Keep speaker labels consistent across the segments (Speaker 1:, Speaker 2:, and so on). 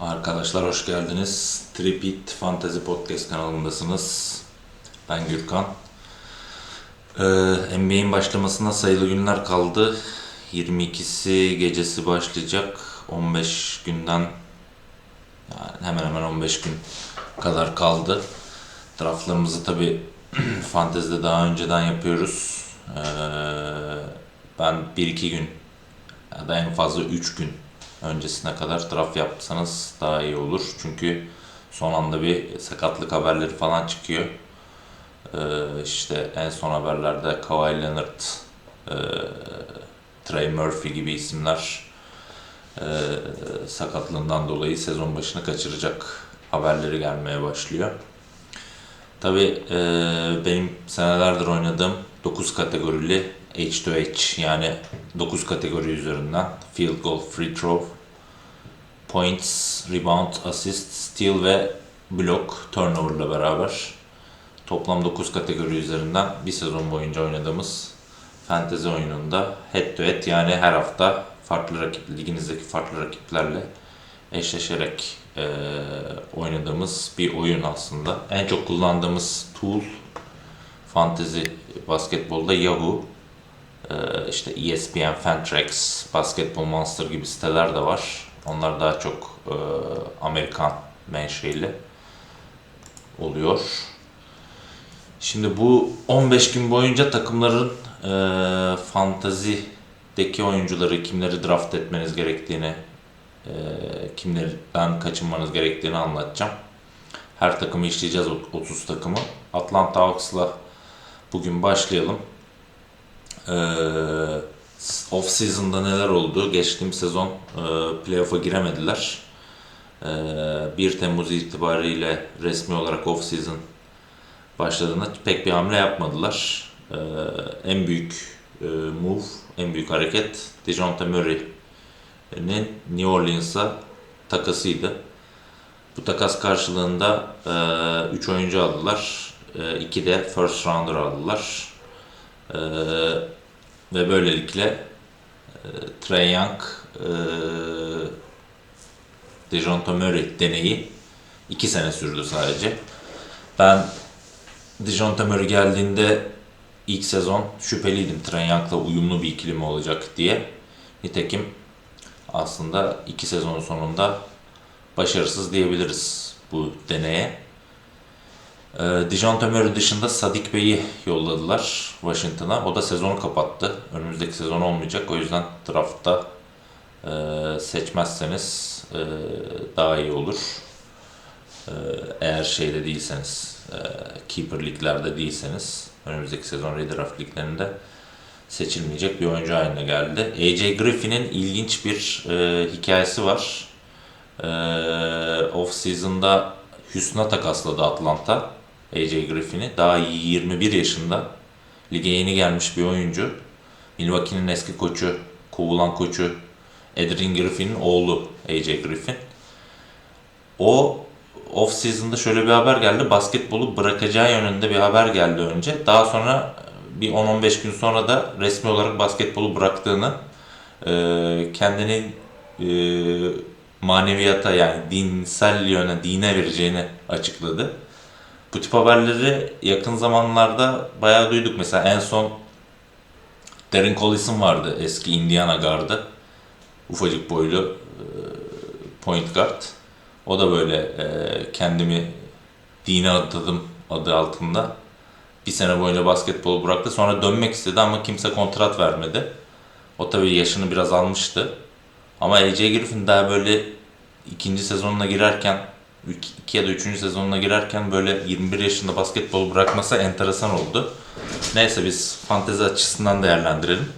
Speaker 1: Arkadaşlar hoş geldiniz. Tripit Fantasy Podcast kanalındasınız. Ben Gürkan. Ee, NBA'in başlamasına sayılı günler kaldı. 22'si gecesi başlayacak. 15 günden yani hemen hemen 15 gün kadar kaldı. Draftlarımızı tabi fantezide daha önceden yapıyoruz. Ee, ben 1-2 gün ya da en fazla 3 gün öncesine kadar draft yapsanız daha iyi olur. Çünkü son anda bir sakatlık haberleri falan çıkıyor. Ee, işte en son haberlerde Kawhi Leonard, e, Trey Murphy gibi isimler e, sakatlığından dolayı sezon başını kaçıracak haberleri gelmeye başlıyor. Tabii e, benim senelerdir oynadığım 9 kategorili H2H yani 9 kategori üzerinden field goal, free throw, points, rebound, assist, steal ve block turnover ile beraber toplam 9 kategori üzerinden bir sezon boyunca oynadığımız fantasy oyununda head to head yani her hafta farklı rakip, liginizdeki farklı rakiplerle eşleşerek eee, oynadığımız bir oyun aslında. En çok kullandığımız tool fantasy basketbolda Yahoo, eee, işte E ESPN, Fantrax, Basketball Monster gibi siteler de var. Onlar daha çok eee, Amerikan menşeli oluyor. Şimdi bu 15 gün boyunca takımların eee fantazideki oyuncuları kimleri draft etmeniz gerektiğini, eee kimlerden kaçınmanız gerektiğini anlatacağım. Her takımı işleyeceğiz, ot- 30 takımı. Atlanta Hawks'la bugün başlayalım. Eee off season'da neler oldu? Geçtiğim sezon eee playoff'a giremediler. Eee 1 Temmuz itibariyle resmi olarak off season başladığında pek bir hamle yapmadılar. Ee, en büyük e, move, en büyük hareket DeJounte Murray'nin New Orleans'a takasıydı. Bu takas karşılığında 3 oyuncu aldılar. 2 de first rounder aldılar. Ee, ve böylelikle e, Trae Young, e, DeJounte Murray deneyi 2 sene sürdü sadece. Ben Dijon Murray geldiğinde ilk sezon şüpheliydim Trae Young'la uyumlu bir ikili mi olacak diye. Nitekim aslında iki sezonun sonunda başarısız diyebiliriz bu deneye. Ee, Dijon Murray dışında Sadik Bey'i yolladılar Washington'a. O da sezonu kapattı. Önümüzdeki sezon olmayacak. O yüzden draftta e, seçmezseniz e, daha iyi olur. Ee, eğer şeyde değilseniz, e, keeper liglerde değilseniz önümüzdeki sezon redraft liglerinde seçilmeyecek bir oyuncu haline geldi. AJ Griffin'in ilginç bir e, hikayesi var. E, off season'da Houston'a takasladı Atlanta AJ Griffin'i. Daha 21 yaşında. Lige yeni gelmiş bir oyuncu. Milwaukee'nin eski koçu, kovulan koçu Adrian Griffin'in oğlu AJ Griffin. O off season'da şöyle bir haber geldi. Basketbolu bırakacağı yönünde bir haber geldi önce. Daha sonra bir 10-15 gün sonra da resmi olarak basketbolu bıraktığını, e, kendini e, maneviyata yani dinsel yöne, dine vereceğini açıkladı. Bu tip haberleri yakın zamanlarda bayağı duyduk. Mesela en son Darren Collison vardı eski Indiana gardı. Ufacık boylu e, point guard. O da böyle e, kendimi dine adadım adı altında bir sene boyunca basketbolu bıraktı. Sonra dönmek istedi ama kimse kontrat vermedi. O tabii yaşını biraz almıştı. Ama AJ Griffin daha böyle ikinci sezonuna girerken iki iki ya da üçüncü sezonuna girerken böyle 21 yaşında basketbolu bırakması enteresan oldu. Neyse biz fantezi açısından değerlendirelim.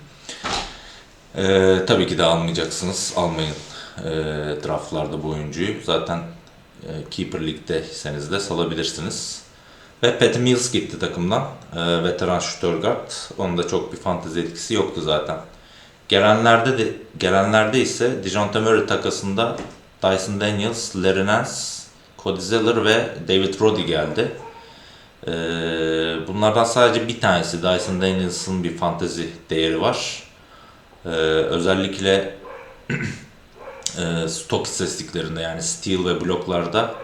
Speaker 1: Ee, tabii ki de almayacaksınız. Almayın e, draftlarda bu oyuncuyu. Zaten e, Keeper Lig'deyseniz de salabilirsiniz. Ve Patty Mills gitti takımdan. E, veteran şutör guard. Onun da çok bir fantezi etkisi yoktu zaten. Gelenlerde de gelenlerde ise DeJounte Murray takasında Dyson Daniels, Larry Nance, Cody Zeller ve David Roddy geldi. E, bunlardan sadece bir tanesi Dyson Daniels'ın bir fantezi değeri var. E, özellikle e, stok istatistiklerinde yani steal ve bloklarda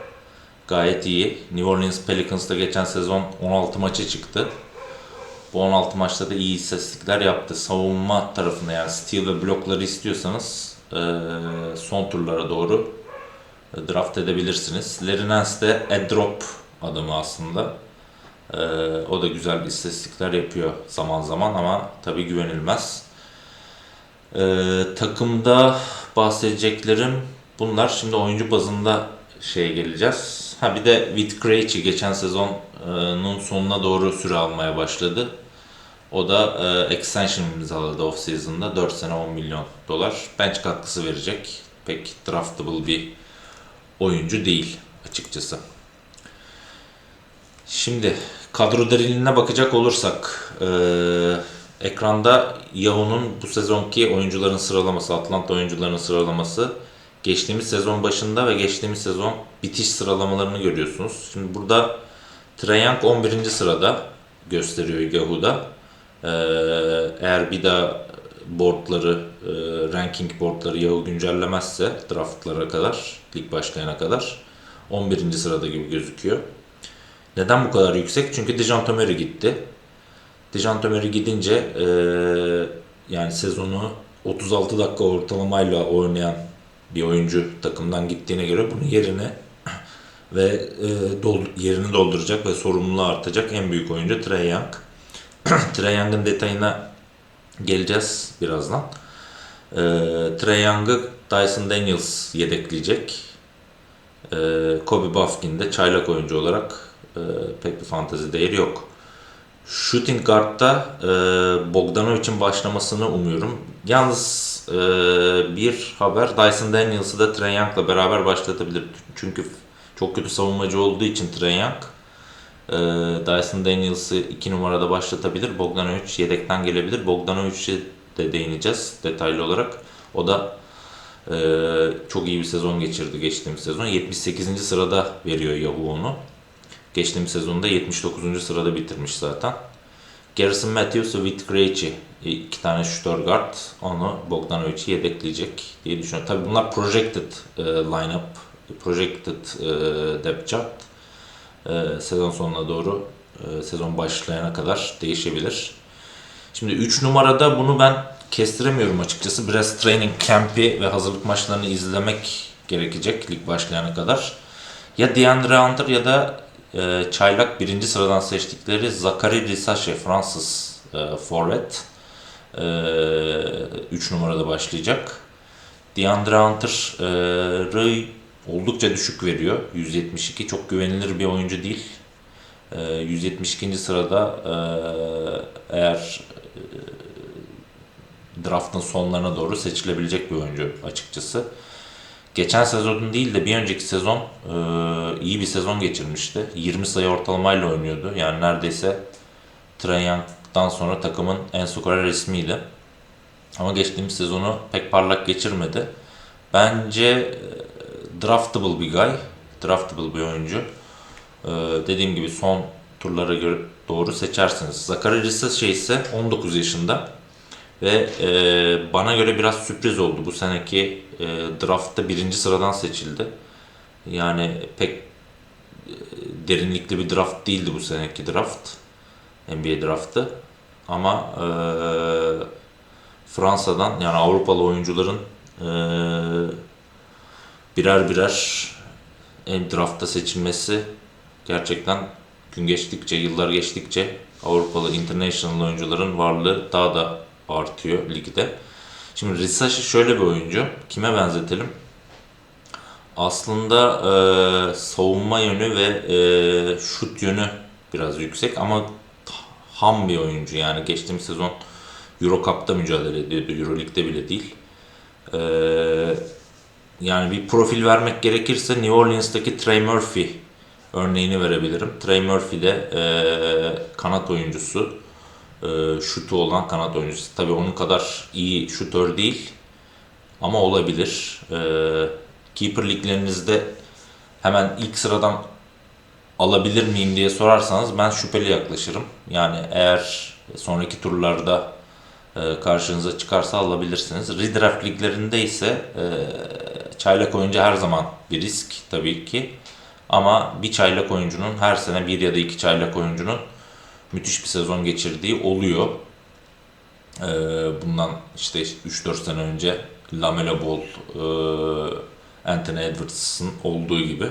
Speaker 1: gayet iyi. New Orleans Pelicans'ta geçen sezon 16 maçı çıktı. Bu 16 maçta da iyi istatistikler yaptı. Savunma tarafında yani steal ve blokları istiyorsanız e, son turlara doğru draft edebilirsiniz. Nance de Addrop adamı aslında. E, o da güzel istatistikler yapıyor zaman zaman ama tabii güvenilmez. E, takımda bahsedeceklerim bunlar. Şimdi oyuncu bazında şeye geleceğiz. Ha bir de Whit Krejci geçen sezonun sonuna doğru süre almaya başladı. O da e, extension imzaladı off season'da 4 sene 10 milyon dolar. Bench katkısı verecek. Pek draftable bir oyuncu değil açıkçası. Şimdi kadro derinliğine bakacak olursak e, ekranda Yahoo'nun bu sezonki oyuncuların sıralaması, Atlanta oyuncuların sıralaması geçtiğimiz sezon başında ve geçtiğimiz sezon bitiş sıralamalarını görüyorsunuz. Şimdi burada Trae Young 11. sırada gösteriyor Yahoo'da. Ee, eğer bir daha boardları, e, ranking boardları Yahoo güncellemezse draftlara kadar, lig başlayana kadar 11. sırada gibi gözüküyor. Neden bu kadar yüksek? Çünkü Dejounte Murray gitti. Dejounte Murray gidince e, yani sezonu 36 dakika ortalamayla oynayan bir oyuncu takımdan gittiğine göre bunun yerine ve e, dol- yerini dolduracak ve sorumluluğu artacak en büyük oyuncu Trae Young. Trae Young'ın detayına geleceğiz birazdan. E, Trae Young'ı Dyson Daniels yedekleyecek. E, Kobe Buffkin de çaylak oyuncu olarak e, pek bir fantezi değeri yok. Shooting Guard'da e, Bogdanovic'in başlamasını umuyorum. Yalnız e, bir haber Dyson Daniels'ı da Trae Young'la beraber başlatabilir. Çünkü çok kötü savunmacı olduğu için Trae Young e, Dyson Daniels'ı 2 numarada başlatabilir. Bogdanovic yedekten gelebilir. Bogdanovic'e de değineceğiz detaylı olarak. O da e, çok iyi bir sezon geçirdi geçtiğimiz sezon. 78. sırada veriyor Yahoo onu. Geçtiğimiz sezonda 79. sırada bitirmiş zaten. Garrison Matthews ve Whit Krejci iki tane şutör guard onu Bogdanovic'i yedekleyecek diye düşünüyorum. Tabii bunlar projected e, lineup, projected e, depth chart. E, sezon sonuna doğru e, sezon başlayana kadar değişebilir. Şimdi 3 numarada bunu ben kestiremiyorum açıkçası. Biraz training camp'i ve hazırlık maçlarını izlemek gerekecek lig başlayana kadar. Ya DeAndre Hunter ya da e, çaylak birinci sıradan seçtikleri Zachary Risache Fransız e, forvet. 3 numarada başlayacak. DeAndre Hunter'ı oldukça düşük veriyor. 172 çok güvenilir bir oyuncu değil. E, 172. sırada e, eğer e, draftın sonlarına doğru seçilebilecek bir oyuncu açıkçası. Geçen sezon değil de bir önceki sezon e, iyi bir sezon geçirmişti. 20 sayı ortalamayla oynuyordu. Yani neredeyse Trae Young'dan sonra takımın en skorer resmiydi. Ama geçtiğimiz sezonu pek parlak geçirmedi. Bence e, draftable bir guy. Draftable bir oyuncu. E, dediğim gibi son turlara göre doğru seçersiniz. Zachary Risace ise 19 yaşında. Ve e, bana göre biraz sürpriz oldu. Bu seneki e, draftta birinci sıradan seçildi. Yani pek e, derinlikli bir draft değildi bu seneki draft. NBA draftı. Ama e, Fransa'dan yani Avrupalı oyuncuların e, birer birer en draftta seçilmesi gerçekten gün geçtikçe, yıllar geçtikçe Avrupalı international oyuncuların varlığı daha da artıyor ligde. Şimdi Risashi şöyle bir oyuncu. Kime benzetelim? Aslında e, savunma yönü ve e, şut yönü biraz yüksek ama ham bir oyuncu. Yani geçtiğimiz sezon Euro Cup'ta mücadele ediyordu. Euro Lig'de bile değil. E, yani bir profil vermek gerekirse New Orleans'taki Trey Murphy örneğini verebilirim. Trey Murphy de e, kanat oyuncusu e, şutu olan kanat oyuncusu. Tabii onun kadar iyi şutör değil ama olabilir. E, keeper liglerinizde hemen ilk sıradan alabilir miyim diye sorarsanız ben şüpheli yaklaşırım. Yani eğer sonraki turlarda e, karşınıza çıkarsa alabilirsiniz. Redraft liglerinde ise e, çaylak oyuncu her zaman bir risk tabii ki. Ama bir çaylak oyuncunun her sene bir ya da iki çaylak oyuncunun müthiş bir sezon geçirdiği oluyor. Ee, bundan işte 3-4 sene önce Lamelo Ball, e, Anthony Edwards'ın olduğu gibi.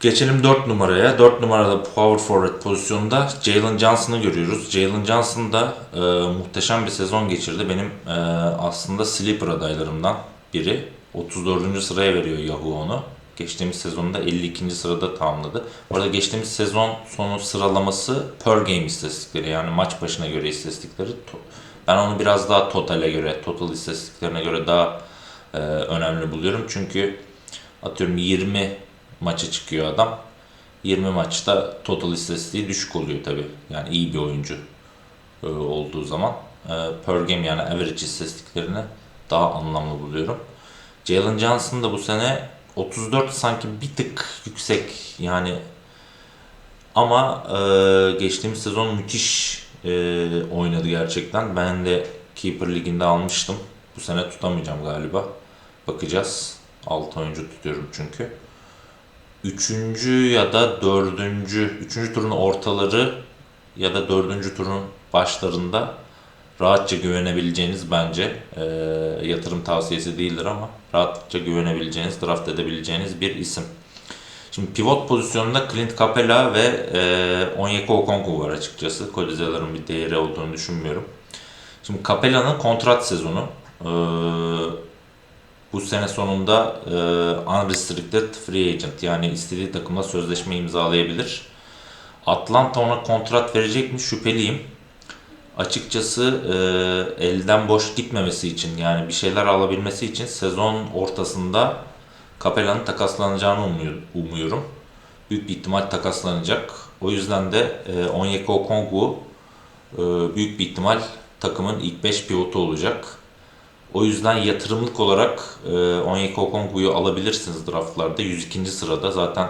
Speaker 1: Geçelim 4 numaraya. 4 numarada power forward pozisyonunda Jalen Johnson'ı görüyoruz. Jalen Johnson da e, muhteşem bir sezon geçirdi. Benim e, aslında sleeper adaylarımdan biri. 34. sıraya veriyor Yahoo onu. Geçtiğimiz sezonda 52. sırada tamamladı. Bu arada geçtiğimiz sezon sonu sıralaması per game istatistikleri yani maç başına göre istatistikleri. Ben onu biraz daha totale göre, total istatistiklerine göre daha e, önemli buluyorum. Çünkü atıyorum 20 maça çıkıyor adam. 20 maçta total istatistiği düşük oluyor tabi. Yani iyi bir oyuncu e, olduğu zaman. E, per game yani average istatistiklerini daha anlamlı buluyorum. Jalen Johnson da bu sene 34 sanki bir tık yüksek yani ama e, geçtiğimiz sezon müthiş e, oynadı gerçekten. Ben de Keeper Ligi'nde almıştım. Bu sene tutamayacağım galiba. Bakacağız. 6 oyuncu tutuyorum çünkü. Üçüncü ya da dördüncü, üçüncü turun ortaları ya da dördüncü turun başlarında rahatça güvenebileceğiniz bence e, yatırım tavsiyesi değildir ama rahatça güvenebileceğiniz, draft edebileceğiniz bir isim. Şimdi pivot pozisyonunda Clint Capela ve e, Onyeka Okongwu var açıkçası. Kolizeların bir değeri olduğunu düşünmüyorum. Şimdi Capela'nın kontrat sezonu. E, bu sene sonunda e, unrestricted free agent yani istediği takımla sözleşme imzalayabilir. Atlanta ona kontrat verecek mi şüpheliyim. Açıkçası e, elden boş gitmemesi için yani bir şeyler alabilmesi için sezon ortasında Capella'nın takaslanacağını umuyor- umuyorum. Büyük bir ihtimal takaslanacak. O yüzden de e, Onyeka Okongwu e, büyük bir ihtimal takımın ilk 5 pivotu olacak. O yüzden yatırımlık olarak e, Onyeka Okongwu'yu alabilirsiniz draftlarda. 102. sırada zaten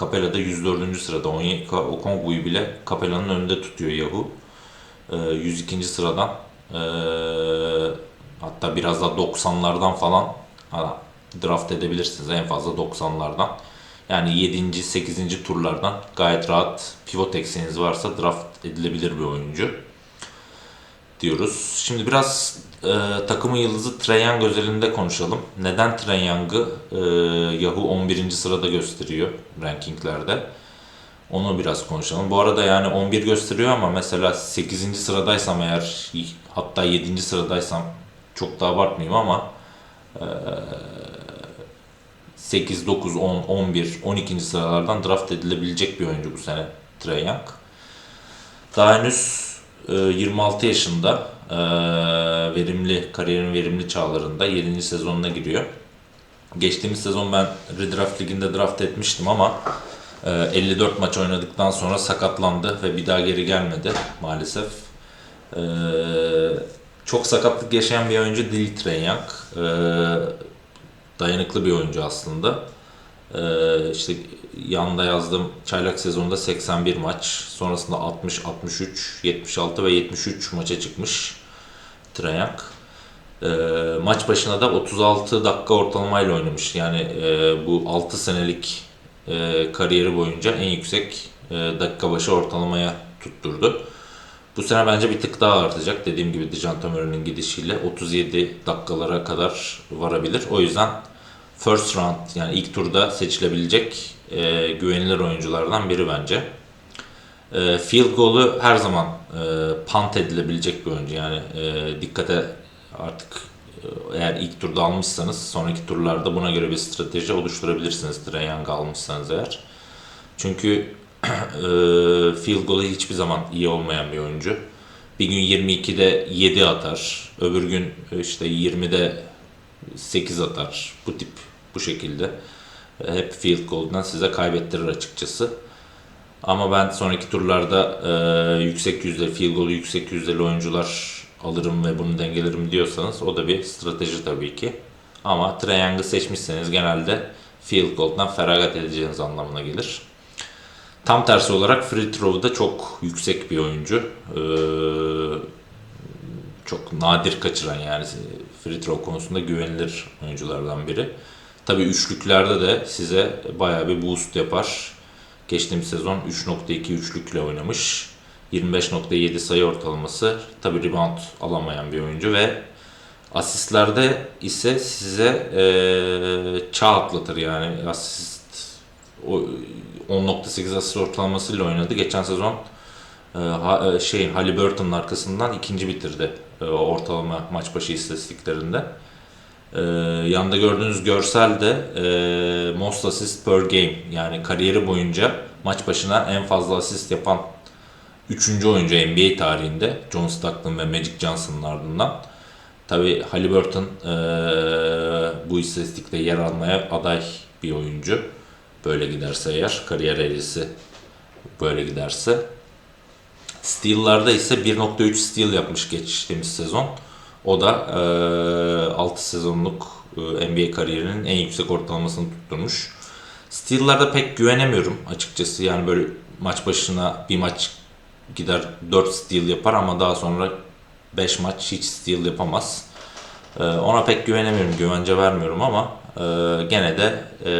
Speaker 1: Capella'da 104. sırada. Onyeka Okongwu'yu bile Capella'nın önünde tutuyor Yahoo. E, 102. sıradan e, hatta biraz da 90'lardan falan draft edebilirsiniz. En fazla 90'lardan. Yani 7. 8. turlardan gayet rahat pivot eksiğiniz varsa draft edilebilir bir oyuncu diyoruz. Şimdi biraz e, takımın yıldızı Trae Young özelinde konuşalım. Neden Trae Young'ı e, Yahoo 11. sırada gösteriyor rankinglerde? Onu biraz konuşalım. Bu arada yani 11 gösteriyor ama mesela 8. sıradaysam eğer hatta 7. sıradaysam çok da abartmayayım ama e, 8, 9, 10, 11, 12. sıralardan draft edilebilecek bir oyuncu bu sene Trae Young. Daha henüz e, 26 yaşında verimli, kariyerin verimli çağlarında 7. sezonuna giriyor. Geçtiğimiz sezon ben Redraft Ligi'nde draft etmiştim ama 54 maç oynadıktan sonra sakatlandı ve bir daha geri gelmedi maalesef. E, çok sakatlık yaşayan bir oyuncu değil Trae Young. E, dayanıklı bir oyuncu aslında. Ee, işte yanında yazdığım çaylak sezonunda 81 maç, sonrasında 60, 63, 76 ve 73 maça çıkmış Young. Ee, maç başına da 36 dakika ortalamayla oynamış. Yani e, bu 6 senelik e, kariyeri boyunca en yüksek e, dakika başı ortalamaya tutturdu. Bu sene bence bir tık daha artacak. Dediğim gibi Dejan Murray'nin gidişiyle 37 dakikalara kadar varabilir. O yüzden first round yani ilk turda seçilebilecek e, güvenilir oyunculardan biri bence. E, field goal'u her zaman e, punt edilebilecek bir oyuncu. Yani e, dikkate artık eğer ilk turda almışsanız sonraki turlarda buna göre bir strateji oluşturabilirsiniz. Trae almışsanız eğer. Çünkü e, field goal'u hiçbir zaman iyi olmayan bir oyuncu. Bir gün 22'de 7 atar, öbür gün işte 20'de 8 atar. Bu tip bu şekilde E, hep field goal'dan size kaybettirir açıkçası. Ama ben sonraki turlarda e, yüksek yüzdeli, field goal'u yüksek yüzdeli oyuncular alırım ve bunu dengelerim diyorsanız o da bir strateji tabii ki. Ama Young'ı seçmişseniz genelde field goal'dan feragat edeceğiniz anlamına gelir. Tam tersi olarak free throw'da çok yüksek bir oyuncu. Ee, çok nadir kaçıran yani Free throw konusunda güvenilir oyunculardan biri. Tabii üçlüklerde de size bayağı bir boost yapar. Geçtiğimiz sezon 3.2 üçlükle oynamış. 25.7 sayı ortalaması. Tabii rebound alamayan bir oyuncu ve asistlerde ise size eee çağ atlatır yani asist o 10.8 asist ortalamasıyla oynadı. Geçen sezon e, ha- e, şeyin Halliburton'un arkasından ikinci bitirdi e, ortalama maç başı istatistiklerinde. E, yanda gördüğünüz görsel de e, most assist per game yani kariyeri boyunca maç başına en fazla asist yapan 3. oyuncu NBA tarihinde John Stockton ve Magic Johnson'ın ardından. Tabi Halliburton e, bu istatistikte yer almaya aday bir oyuncu. Böyle giderse eğer kariyer eğrisi böyle giderse. Steal'larda ise 1.3 steal yapmış geçtiğimiz sezon. O da e, 6 sezonluk NBA kariyerinin en yüksek ortalamasını tutturmuş. Steal'larda pek güvenemiyorum açıkçası. Yani böyle maç başına bir maç gider 4 steal yapar ama daha sonra 5 maç hiç steal yapamaz. E, ona pek güvenemiyorum, güvence vermiyorum ama e, gene de e,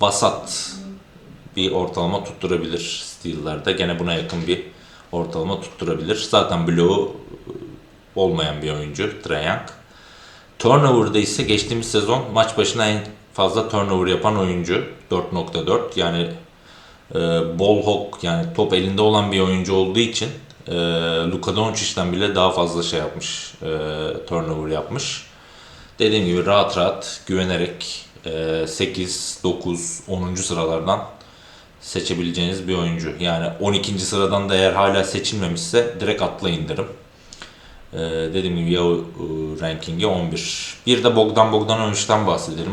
Speaker 1: vasat bir ortalama tutturabilir steal'larda. Gene buna yakın bir ortalama tutturabilir. Zaten bloğu olmayan bir oyuncu Trae. Turnover'da ise geçtiğimiz sezon maç başına en fazla turnover yapan oyuncu 4.4 yani e, ball hawk yani top elinde olan bir oyuncu olduğu için e, Luka Doncic'ten bile daha fazla şey yapmış e, turnover yapmış. Dediğim gibi rahat rahat güvenerek e, 8, 9, 10. sıralardan seçebileceğiniz bir oyuncu. Yani 12. sıradan da eğer hala seçilmemişse direkt atlayın derim. Ee, dediğim gibi Yahoo e, rankingi 11. Bir de Bogdan Bogdanovic'den bahsedelim.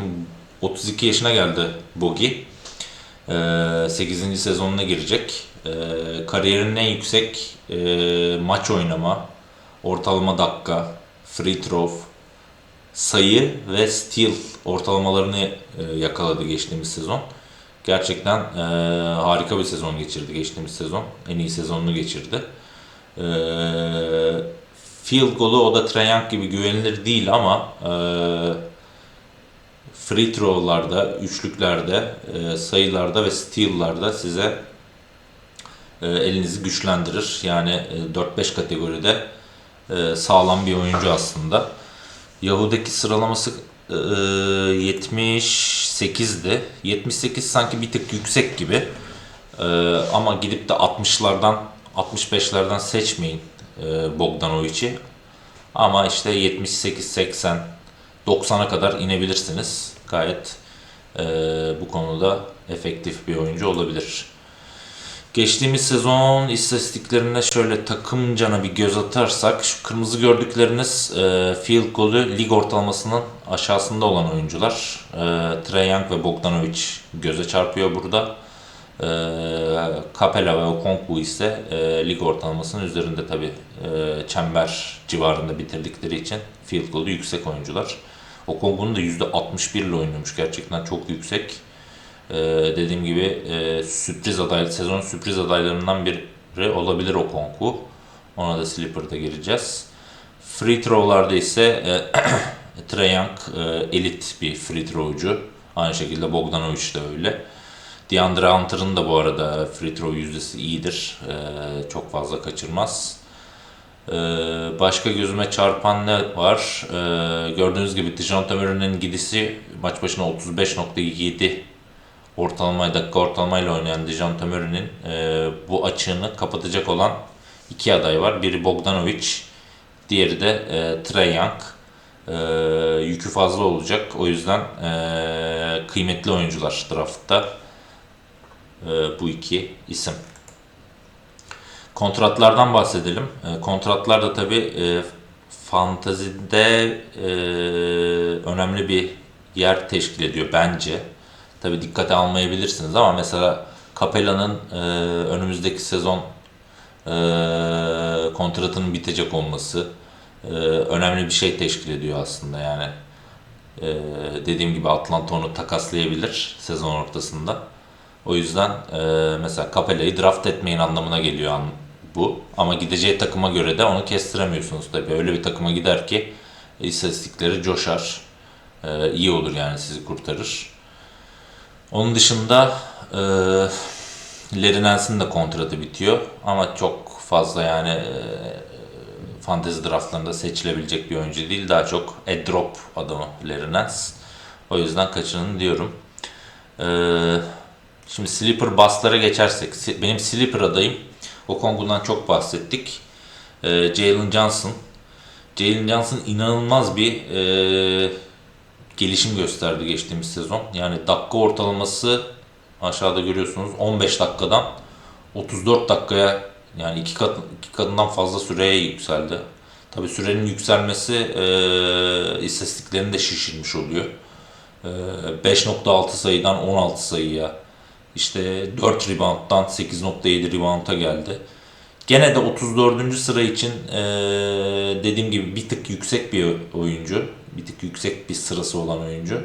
Speaker 1: 32 yaşına geldi Bogi. Ee, 8. sezonuna girecek. Ee, kariyerinin en yüksek e, maç oynama, ortalama dakika, free throw, sayı ve steal ortalamalarını e, yakaladı geçtiğimiz sezon. Gerçekten e, harika bir sezon geçirdi geçtiğimiz sezon. En iyi sezonunu geçirdi. E, field golü o da Trae Young gibi güvenilir değil ama free throw'larda, üçlüklerde, e, sayılarda ve steal'larda size e, elinizi güçlendirir. Yani e, 4-5 kategoride e, sağlam bir oyuncu aslında. Yahoo'daki sıralaması e, 78'di. 78 sanki bir tık yüksek gibi. E, ama gidip de 60'lardan 65'lerden seçmeyin e, Bogdanovic'i. Ama işte 78, 80, 90'a kadar inebilirsiniz. Gayet e, bu konuda efektif bir oyuncu olabilir. Geçtiğimiz sezon istatistiklerine şöyle takımcana bir göz atarsak şu kırmızı gördükleriniz e, field golü lig ortalamasının aşağısında olan oyuncular. E, Trae Young ve Bogdanovic göze çarpıyor burada. E, Capella ve Okonkwo ise e, lig ortalamasının üzerinde tabi çember civarında bitirdikleri için field golü yüksek oyuncular. Okonkwo'nun da %61 ile oynamış gerçekten çok yüksek. Ee, dediğim gibi e, sürpriz aday, sezon sürpriz adaylarından biri olabilir o konku. Ona da Slipper'da gireceğiz. Free throw'larda ise e, Trae Young e, elit bir free throw'cu. Aynı şekilde Bogdanovic de öyle. DeAndre Hunter'ın da bu arada free throw yüzdesi iyidir. E, çok fazla kaçırmaz. E, başka gözüme çarpan ne var? E, gördüğünüz gibi Dijon Murray'nin gidisi maç başına 35.7 ortalama dakika ortalamayla oynayan Dijon Murray'nin e, bu açığını kapatacak olan iki aday var. Biri Bogdanovic, diğeri de e, Trae Young. E, yükü fazla olacak. O yüzden e, kıymetli oyuncular draftta e, bu iki isim. Kontratlardan bahsedelim. E, kontratlar da tabi e, fantazide e, önemli bir yer teşkil ediyor bence. Tabi dikkate almayabilirsiniz ama mesela Capella'nın e, önümüzdeki sezon e, kontratının bitecek olması e, önemli bir şey teşkil ediyor aslında yani. E, dediğim gibi Atlanta onu takaslayabilir sezon ortasında. O yüzden e, mesela Capella'yı draft etmeyin anlamına geliyor bu. Ama gideceği takıma göre de onu kestiremiyorsunuz tabii. Öyle bir takıma gider ki istatistikleri coşar. E, iyi olur yani sizi kurtarır. Onun dışında e, Nance'ın da kontratı bitiyor ama çok fazla yani e, fantezi draftlarında seçilebilecek bir oyuncu değil. Daha çok a drop adamı Nance. O yüzden kaçının diyorum. Ee, şimdi sleeper bust'lara geçersek. Benim sleeper adayım. Okongu'dan çok bahsettik. Ee, Jalen Johnson. Jalen Johnson inanılmaz bir e, gelişim gösterdi geçtiğimiz sezon. Yani dakika ortalaması aşağıda görüyorsunuz 15 dakikadan 34 dakikaya yani iki, kat, iki katından fazla süreye yükseldi. Tabi sürenin yükselmesi e, istatistiklerini de şişirmiş oluyor. E, 5.6 sayıdan 16 sayıya işte 4 rebounddan 8.7 rebound'a geldi. Gene de 34. sıra için e, dediğim gibi bir tık yüksek bir oyuncu. Bir tık yüksek bir sırası olan oyuncu.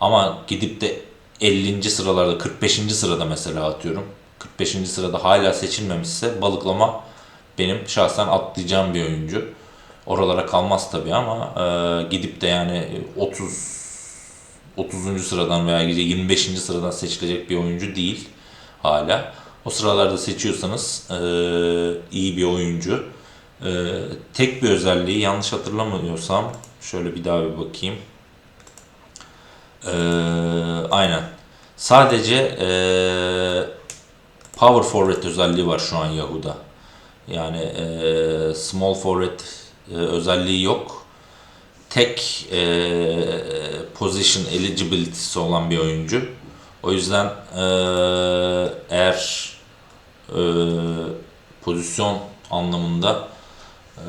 Speaker 1: Ama gidip de 50. sıralarda 45. sırada mesela atıyorum. 45. sırada hala seçilmemişse balıklama benim şahsen atlayacağım bir oyuncu. Oralara kalmaz tabii ama e, gidip de yani 30 30. sıradan veya 25. sıradan seçilecek bir oyuncu değil hala. O sıralarda seçiyorsanız e, iyi bir oyuncu. E, tek bir özelliği yanlış hatırlamıyorsam şöyle bir daha bir bakayım. E, aynen. Sadece e, power forward özelliği var şu an Yahoo'da. Yani e, small forward e, özelliği yok. Tek e, position eligibility'si olan bir oyuncu. O yüzden e, eğer e, pozisyon anlamında e,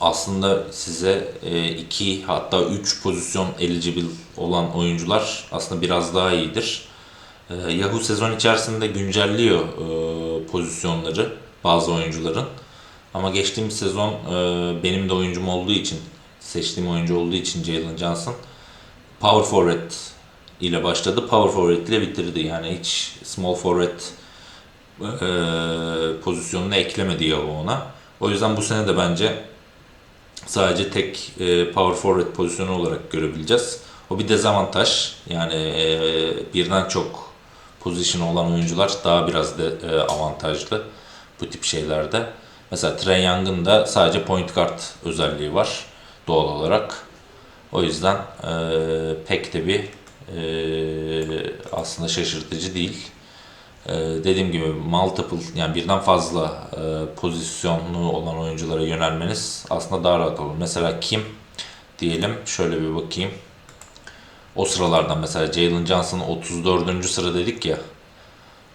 Speaker 1: aslında size e, iki hatta üç pozisyon eligible olan oyuncular aslında biraz daha iyidir. E, Yahoo sezon içerisinde güncelliyor e, pozisyonları bazı oyuncuların. Ama geçtiğimiz sezon e, benim de oyuncum olduğu için, seçtiğim oyuncu olduğu için Jalen Johnson power forward ile başladı. Power forward ile bitirdi. Yani hiç small forward e, pozisyonunu eklemedi Yahoo ona. O yüzden bu sene de bence sadece tek e, power forward pozisyonu olarak görebileceğiz. O bir dezavantaj. Yani e, birden çok pozisyon olan oyuncular daha biraz da e, avantajlı bu tip şeylerde. Mesela Trey Young'ın da sadece point guard özelliği var doğal olarak. O yüzden e, pek de bir e, aslında şaşırtıcı değil. E, dediğim gibi multiple yani birden fazla e, pozisyonlu olan oyunculara yönelmeniz aslında daha rahat olur. Mesela kim diyelim şöyle bir bakayım. O sıralardan mesela Jalen Johnson'ı 34. sıra dedik ya.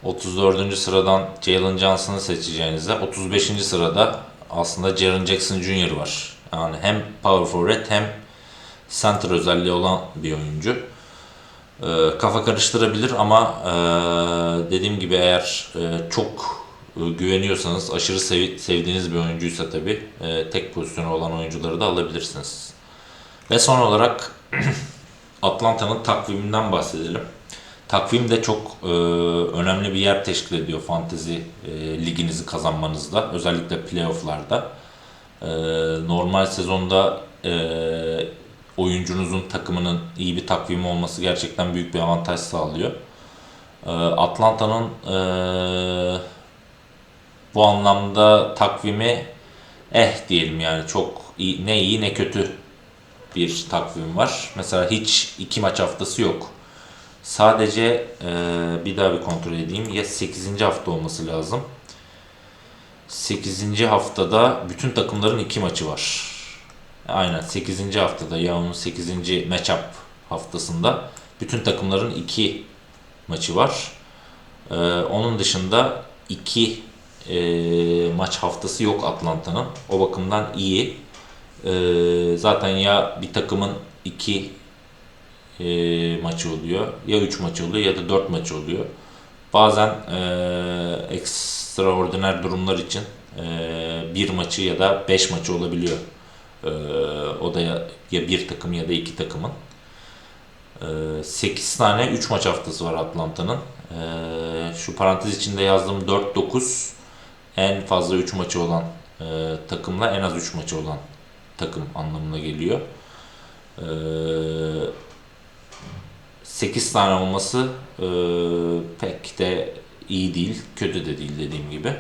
Speaker 1: 34. sıradan Jalen Johnson'ı seçeceğinizde 35. sırada aslında Jaren Jackson Jr. var. Yani hem power forward hem center özelliği olan bir oyuncu. Ee, kafa karıştırabilir ama e, dediğim gibi eğer e, çok e, güveniyorsanız, aşırı sev- sevdiğiniz bir oyuncuysa tabii e, tek pozisyonu olan oyuncuları da alabilirsiniz. Ve son olarak Atlanta'nın takviminden bahsedelim. Takvim de çok e, önemli bir yer teşkil ediyor fantezi e, liginizi kazanmanızda. Özellikle playofflarda. E, normal sezonda e, oyuncunuzun takımının iyi bir takvimi olması gerçekten büyük bir avantaj sağlıyor. E, Atlanta'nın e, bu anlamda takvimi eh diyelim yani çok iyi, ne iyi ne kötü bir takvim var. Mesela hiç iki maç haftası yok. Sadece e, bir daha bir kontrol edeyim. Ya 8. hafta olması lazım. 8. haftada bütün takımların iki maçı var. Aynen 8. haftada ya onun 8. matchup haftasında bütün takımların iki maçı var. E, onun dışında iki e, maç haftası yok Atlanta'nın. O bakımdan iyi. E, zaten ya bir takımın iki e, maçı oluyor. Ya 3 maç oluyor ya da 4 maç oluyor. Bazen e, ekstraordiner durumlar için e, bir maçı ya da 5 maçı olabiliyor. E, o da ya, bir takım ya da iki takımın. E, 8 tane 3 maç haftası var Atlanta'nın. E, şu parantez içinde yazdığım 4-9 en fazla 3 maçı olan e, takımla en az 3 maçı olan takım anlamına geliyor. Ee, 8 tane olması e, pek de iyi değil, kötü de değil dediğim gibi.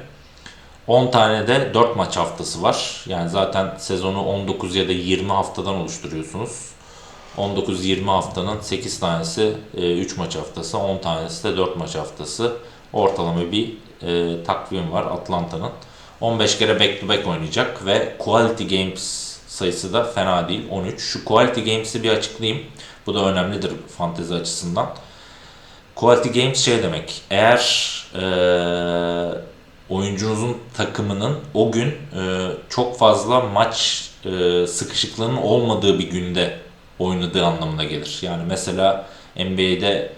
Speaker 1: 10 tane de 4 maç haftası var. Yani zaten sezonu 19 ya da 20 haftadan oluşturuyorsunuz. 19-20 haftanın 8 tanesi 3 maç haftası, 10 tanesi de 4 maç haftası. Ortalama bir e, takvim var Atlanta'nın. 15 kere back to back oynayacak ve quality games sayısı da fena değil 13. Şu quality games'i bir açıklayayım. Bu da önemlidir fantezi açısından. Quality games şey demek. Eğer e, oyuncunuzun takımının o gün e, çok fazla maç e, sıkışıklığının olmadığı bir günde oynadığı anlamına gelir. Yani mesela NBA'de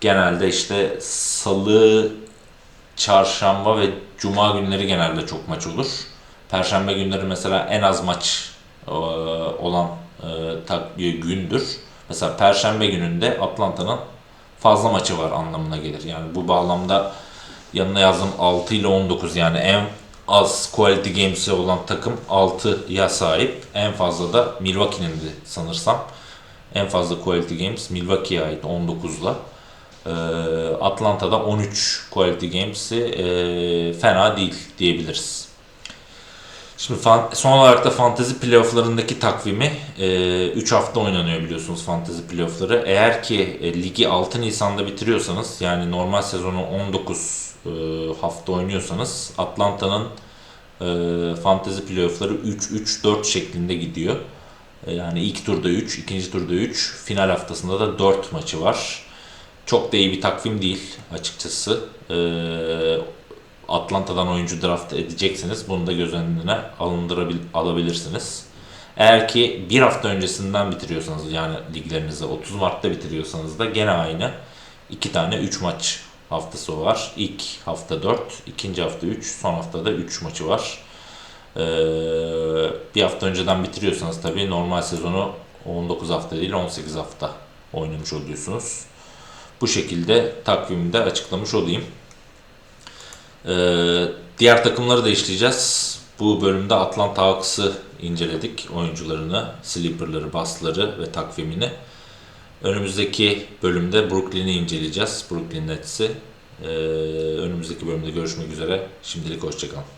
Speaker 1: genelde işte salı, çarşamba ve cuma günleri genelde çok maç olur. Perşembe günleri mesela en az maç e, olan e, gündür. Mesela perşembe gününde Atlanta'nın fazla maçı var anlamına gelir. Yani bu bağlamda yanına yazdım 6 ile 19 yani en az quality games'i olan takım 6'ya sahip. En fazla da Milwaukee'nin de sanırsam. En fazla quality games Milwaukee'ye ait 19'la. Ee, Atlanta'da 13 quality games'i e, fena değil diyebiliriz. Şimdi fan- son olarak da fantasy playofflarındaki takvimi 3 hafta oynanıyor biliyorsunuz fantasy playoffları. Eğer ki e, ligi 6 Nisan'da bitiriyorsanız yani normal sezonu 19 e, hafta oynuyorsanız Atlanta'nın e, fantasy playoffları 3-3-4 şeklinde gidiyor. E, yani ilk turda 3, ikinci turda 3, final haftasında da 4 maçı var. Çok da iyi bir takvim değil açıkçası. E, Atlanta'dan oyuncu draft edeceksiniz. Bunu da göz önüne alındırabil alabilirsiniz. Eğer ki bir hafta öncesinden bitiriyorsanız yani liglerinizi 30 Mart'ta bitiriyorsanız da gene aynı. iki tane 3 maç haftası var. İlk hafta 4, ikinci hafta 3, son haftada 3 maçı var. Ee, bir hafta önceden bitiriyorsanız tabii normal sezonu 19 hafta değil 18 hafta oynamış oluyorsunuz. Bu şekilde takvimi de açıklamış olayım. Ee, diğer takımları da işleyeceğiz. Bu bölümde Atlanta Hawks'ı inceledik. Oyuncularını, sleeper'ları, bastları ve takvimini. Önümüzdeki bölümde Brooklyn'i inceleyeceğiz. Brooklyn Nets'i. Ee, önümüzdeki bölümde görüşmek üzere. Şimdilik hoşçakalın.